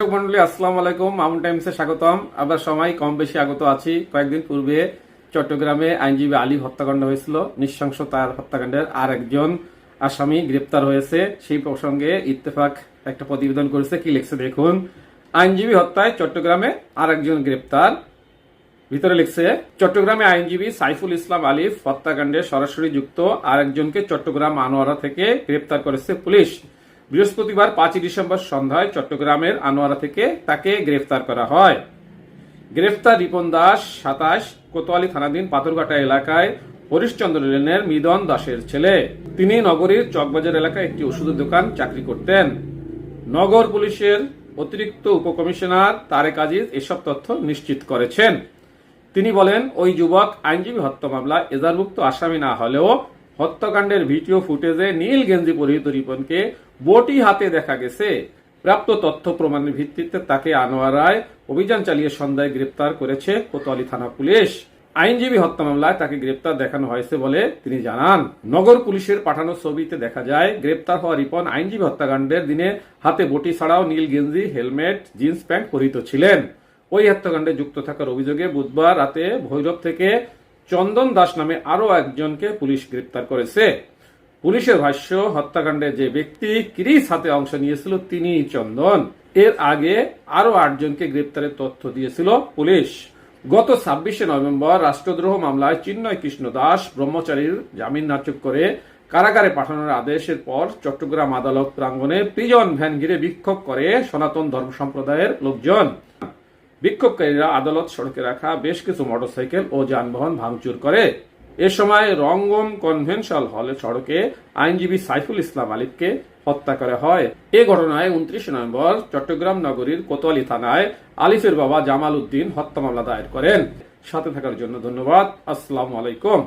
মন্ডলী আলাইকুম। মামুন টাইমসে স্বাগতম। আমরা কম বেশি আগত আছি। কয়েকদিন পূর্বে চট্টগ্রামে আইনজীবী হত্যাকাণ্ড হয়েছিল। নৃশংসতার হত্যাকাণ্ডের আর একজন আসামি গ্রেপ্তার হয়েছে। সেই প্রসঙ্গে ইত্তেফাক একটা প্রতিবেদন করেছে। কি লিখছে দেখুন। আইনজীবী হত্যায় চট্টগ্রামে আর একজন গ্রেপ্তার। ভিতরে লিখছে, চট্টগ্রামে আইনজীবী সাইফুল ইসলাম আলিফ হত্যাকাণ্ডে সরাসরি যুক্ত আরেকজনকে চট্টগ্রাম আনোয়ারা থেকে গ্রেপ্তার করেছে পুলিশ। বৃহস্পতিবার পাঁচই ডিসেম্বর সন্ধ্যায় চট্টগ্রামের আনোয়ারা থেকে তাকে গ্রেফতার করা হয়। গ্রেফতার রিপন দাস সাতাশ, কোতোয়ালি থানাধীন পাথরঘাটা এলাকায় হরিশচন্দ্র লেনের মিদন দাসের ছেলে। তিনি নগরীর চকবাজার এলাকায় একটি ওষুধের দোকান চাকরি করতেন। নগর পুলিশের অতিরিক্ত উপকমিশনার তারেক আজিজ এসব তথ্য নিশ্চিত করেছেন। তিনি বলেন, ওই যুবক আইনজীবী হত্যা মামলা এজারভুক্ত আসামি না হলেও হত্যাকাণ্ডের ভিডিও ফুটেজে নীল গেঞ্জি পরিহিত রিপনকে বটি হাতে দেখা গেছে। প্রাপ্ত তথ্য প্রমাণের ভিত্তিতে তাকে আনোয়ারায় অভিযান চালিয়ে সন্ধ্যায় গ্রেপ্তার করেছে কোতোয়ালি থানা পুলিশ। আইনজীবী হত্যা মামলায় তাকে গ্রেপ্তার দেখানো হয়েছে বলে তিনি জানান। নগর পুলিশের পাঠানো ছবিতে দেখা যায়, গ্রেপ্তার হওয়া রিপন আইনজীবী হত্যাকাণ্ডের দিনে হাতে বটি ছাড়াও নীল গেঞ্জি, হেলমেট, জিন্স প্যান্ট পরিহিত ছিলেন। ওই হত্যাকাণ্ডে যুক্ত থাকার অভিযোগে বুধবার রাতে ভৈরব থেকে চন্দন দাস নামে আরও একজনকে পুলিশ গ্রেপ্তার করেছে। পুলিশের ভাষ্য, হত্যাকাণ্ডে যে ব্যক্তি ক্রিস হাতে অংশ নিয়েছিল তিনি চন্দন। এর আগে আরও আটজনকে গ্রেপ্তারের তথ্য দিয়েছিল পুলিশ। গত ছাব্বিশে নভেম্বর রাষ্ট্রদ্রোহ মামলায় চিন্ময় কৃষ্ণ দাস ব্রহ্মচারীর জামিন নাচক করে কারাগারে পাঠানোর আদেশের পর চট্টগ্রাম আদালত প্রাঙ্গণে প্রিজন ভ্যান ঘিরে বিক্ষোভ করে সনাতন ধর্ম সম্প্রদায়ের লোকজন। বিক্ষোভকারীরা আদালত সড়কে রাখা বেশ কিছু মোটরসাইকেল ও যানবাহন ভাঙচুর করে। এ সময় রঙ্গম কনভেনশন হলে সড়কে আইনজীবী সাইফুল ইসলাম আলিফকে হত্যা করা হয়। এ ঘটনায় উনত্রিশে নভেম্বর চট্টগ্রাম নগরীর কোতোয়ালি থানায় আলিফের বাবা জামাল উদ্দিন হত্যা মামলা দায়ের করেন। সাথে থাকার জন্য ধন্যবাদ। আসসালামু আলাইকুম।